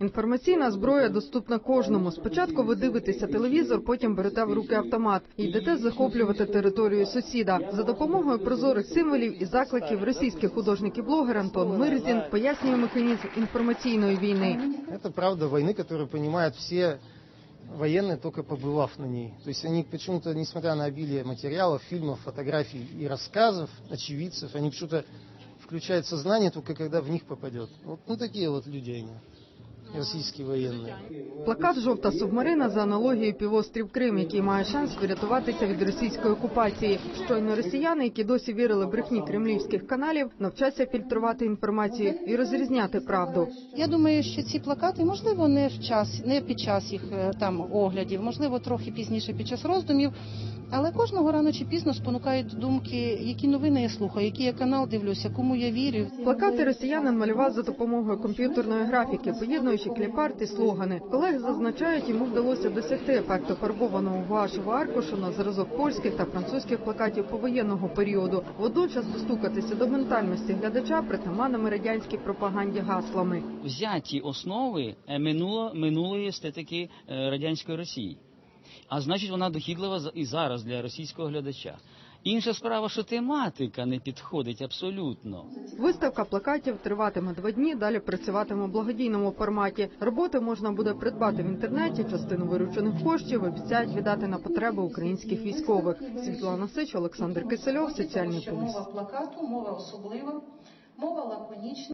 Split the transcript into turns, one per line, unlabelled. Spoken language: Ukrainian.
Інформаційна зброя доступна кожному. Спочатку ви дивитеся телевізор, потім берете в руки автомат і йдете захоплювати територію сусіда. За допомогою прозорих символів і закликів російський художник і блогер Антон Мирзін пояснює механізм інформаційної війни.
Это правда войны, которую понимают все военные, только побывав на ней. То есть они почему-то, несмотря на обилие материалов, фильмов, фотографий и рассказов очевидцев, они почему-то включают сознание только когда в них попадет. Вот ну, такие вот люди они, российские военные.
Плакат Жовта субмарина за аналогією півострів Крим, який має шанс врятуватися від російської окупації. Щойно росіяни, які досі вірили брехні кремлівських каналів, навчаться фільтрувати інформацію і розрізняти правду.
Я думаю, що ці плакати можливо не в час, не під час їх е, там оглядів, можливо, трохи пізніше під час роздумів. Але кожного рано чи пізно спонукають до думки, які новини я слухаю, який я канал дивлюся, кому я вірю.
Плакати росіянин малював за допомогою комп'ютерної графіки, поєднуючи кліпарт і слогани. Колеги зазначають, йому вдалося досягти ефекту фарбованого гуашевого аркушу на зразок польських та французьких плакатів повоєнного періоду. Водночас достукатися до ментальності глядача притаманними радянській пропаганді гаслами.
взяті основи е, минуло, минулої естетики е, радянської Росії. А значить, вона дохідлива за- і зараз для російського глядача. Інша справа, що тематика не підходить абсолютно.
Виставка плакатів триватиме два дні. Далі працюватиме у благодійному форматі. Роботи можна буде придбати в інтернеті. Частину виручених коштів обіцяють віддати на потреби українських військових. Світлана Сич, Олександр Кисельов, соціальний
мова плакату, мова особлива, мова лаконічна.